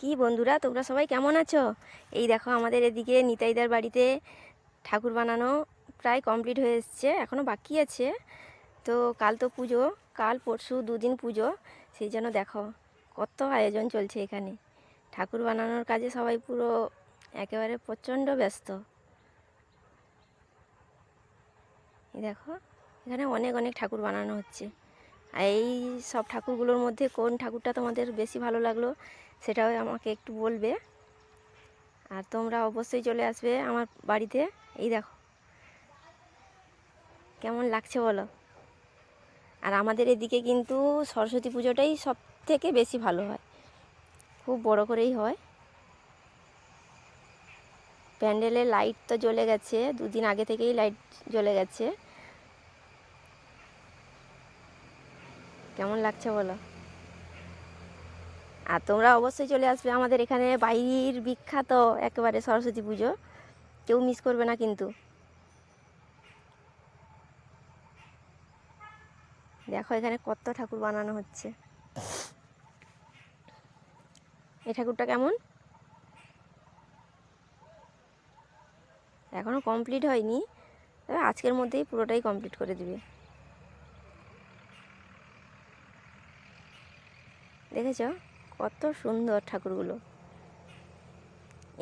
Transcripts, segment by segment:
কি বন্ধুরা, তোমরা সবাই কেমন আছো? এই দেখো আমাদের এদিকে নিতাইদার বাড়িতে ঠাকুর বানানো প্রায় কমপ্লিট হয়ে এসছে এখনও বাকি আছে। তো কাল তো পুজো, কাল পরশু দুদিন পুজো, সেই জন্য দেখো কত আয়োজন চলছে এখানে। ঠাকুর বানানোর কাজে সবাই পুরো একেবারে প্রচণ্ড ব্যস্ত। দেখো, এখানে অনেক অনেক ঠাকুর বানানো হচ্ছে। এই সব ঠাকুরগুলোর মধ্যে কোন ঠাকুরটা তোমাদের বেশি ভালো লাগল সেটাও আমাকে একটু বলবে। আর তোমরা অবশ্যই চলে আসবে আমার বাড়িতে। এই দেখো। কেমন লাগছে বলো? আর আমাদের এদিকে কিন্তু সরস্বতী পুজোটাই সব থেকে বেশি ভালো হয়। খুব বড় করেই হয়। প্যান্ডেলে লাইট তো জ্বলে গেছে। দুদিন আগে থেকেই লাইট জ্বলে গেছে। কেমন লাগছে বলো? আর তোমরা অবশ্যই চলে আসবে আমাদের এখানে বাইরের বিখ্যাত একেবারে সরস্বতী পুজো। কেউ মিস করবে না কিন্তু। দেখো এখানে কত ঠাকুর বানানো হচ্ছে। এই ঠাকুরটা কেমন? এখনও কমপ্লিট হয়নি। আজকের মধ্যেই পুরোটাই কমপ্লিট করে দিবে। দেখেছ? কত সুন্দর ঠাকুরগুলো।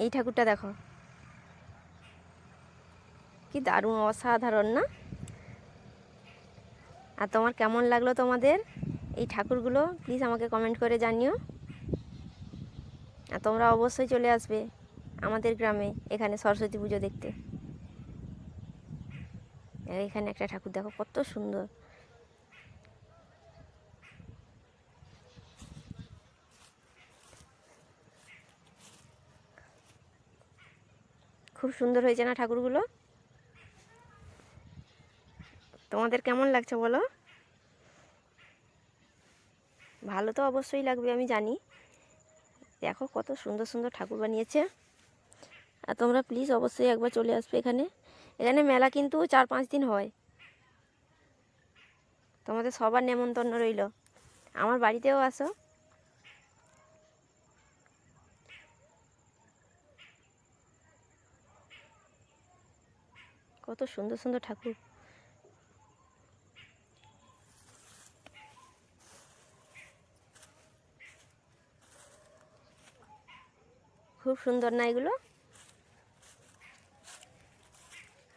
এই ঠাকুরটা দেখো। কি দারুণ, অসাধারণ, না? আর তোমার কেমন লাগল তোমাদের এই ঠাকুরগুলো? প্লিজ আমাকে কমেন্ট করে জানিও। আর তোমরা অবশ্যই চলে আসবে আমাদের গ্রামে এখানে সরস্বতী পুজো দেখতে। এখানে একটা ঠাকুর দেখো, কত সুন্দর। খুব সুন্দর হয়েছে না ঠাকুরগুলো? তোমাদের কেমন লাগছে বলো? ভালো তো অবশ্যই লাগবে, আমি জানি। দেখো কত সুন্দর সুন্দর ঠাকুর বানিয়েছে। আর তোমরা প্লিজ অবশ্যই একবার চলে আসবে এখানে। এখানে মেলা কিন্তু চার পাঁচ দিন হয়। তোমাদের সবার নেমন্তন্ন রইল। আমার বাড়িতেও আসো। কত সুন্দর সুন্দর ঠাকুর। খুব সুন্দর না এগুলো?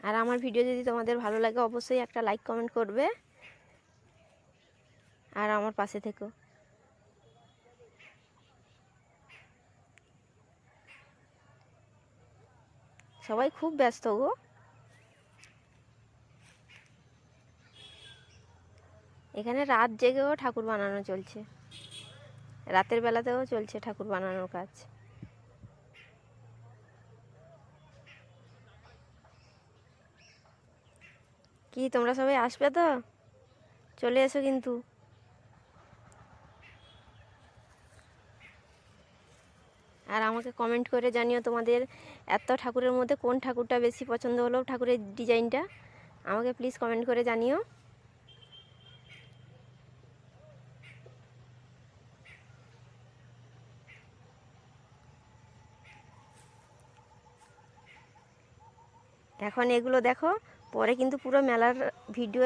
আর আমার ভিডিও যদি তোমাদের ভালো লাগে, অবশ্যই একটা লাইক কমেন্ট করবে। আর আমার পাশে থেকো। সবাই খুব ব্যস্ত গো। এখানে রাত জেগেও ঠাকুর বানানো চলছে। রাতের বেলাতেও চলছে ঠাকুর বানানোর কাজ। কি, তোমরা সবাই আসবে তো? চলে এসো কিন্তু। আর আমাকে কমেন্ট করে জানিও তোমাদের এত ঠাকুরের মধ্যে কোন ঠাকুরটা বেশি পছন্দ হলো, ঠাকুরের ডিজাইনটা আমাকে প্লিজ কমেন্ট করে জানিও। এখন এগুলো দেখো পরে কিন্তু পুরো মেলার ভিডিও